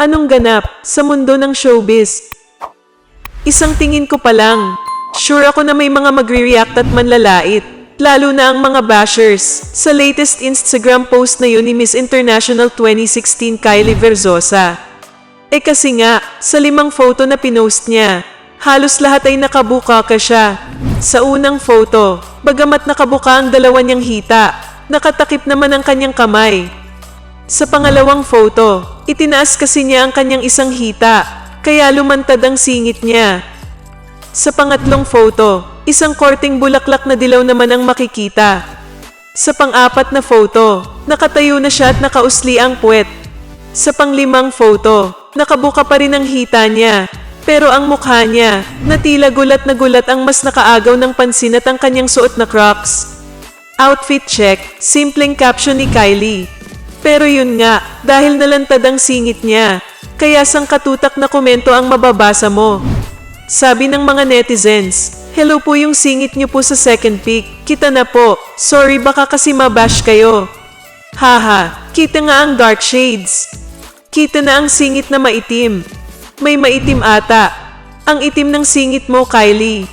Anong ganap sa mundo ng showbiz? Isang tingin ko pa lang. Sure ako na may mga magre-react at manlalait. Lalo na ang mga bashers. Sa latest Instagram post na yun ni Miss International 2016 Kylie Verzosa. Eh kasi nga, sa limang photo na pinost niya, halos lahat ay nakabuka ka siya. Sa unang photo, bagamat nakabuka ang dalawa niyang hita, nakatakip naman ang kanyang kamay. Sa pangalawang photo, itinaas kasi niya ang kanyang isang hita, kaya lumantad ang singit niya. Sa pangatlong photo, isang korting bulaklak na dilaw naman ang makikita. Sa pang-apat na photo, nakatayo na siya at nakausli ang puwet. Sa panglimang photo, nakabuka pa rin ang hita niya. Pero ang mukha niya, natila gulat na gulat ang mas nakaagaw ng pansin at ang kanyang suot na crocs. Outfit check, simpleng caption ni Kylie. Pero yun nga, dahil nalantad ang singit niya, kaya sang katutak na komento ang mababasa mo. Sabi ng mga netizens, Hello po yung singit niyo po sa second pic. Kita na po. Sorry baka kasi mabash kayo. Haha, kita nga ang dark shades. Kita na ang singit na maitim. May maitim ata. Ang itim ng singit mo, Kylie.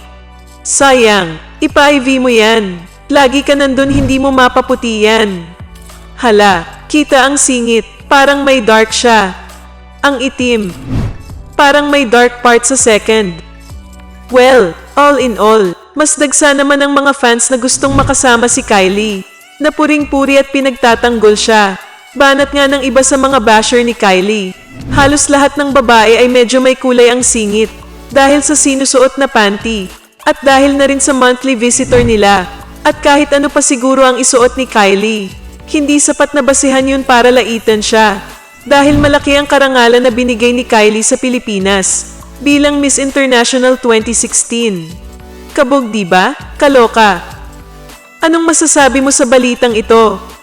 Sayang, ipa-IV mo yan. Lagi ka nandun hindi mo mapaputi yan. Hala, kita ang singit. Parang may dark siya. Ang itim. Parang may dark part sa second. Well, all in all, mas dagsa naman ang mga fans na gustong makasama si Kylie. Napuring-puri at pinagtatanggol siya. Banat nga ng iba sa mga basher ni Kylie. Halos lahat ng babae ay medyo may kulay ang singit dahil sa sinusuot na panty at dahil na rin sa monthly visitor nila at kahit ano pa siguro ang isuot ni Kylie. Hindi sapat na basihan yun para laitan siya dahil malaki ang karangalan na binigay ni Kylie sa Pilipinas bilang Miss International 2016. Kabog ba? Kaloka. Anong masasabi mo sa balitang ito?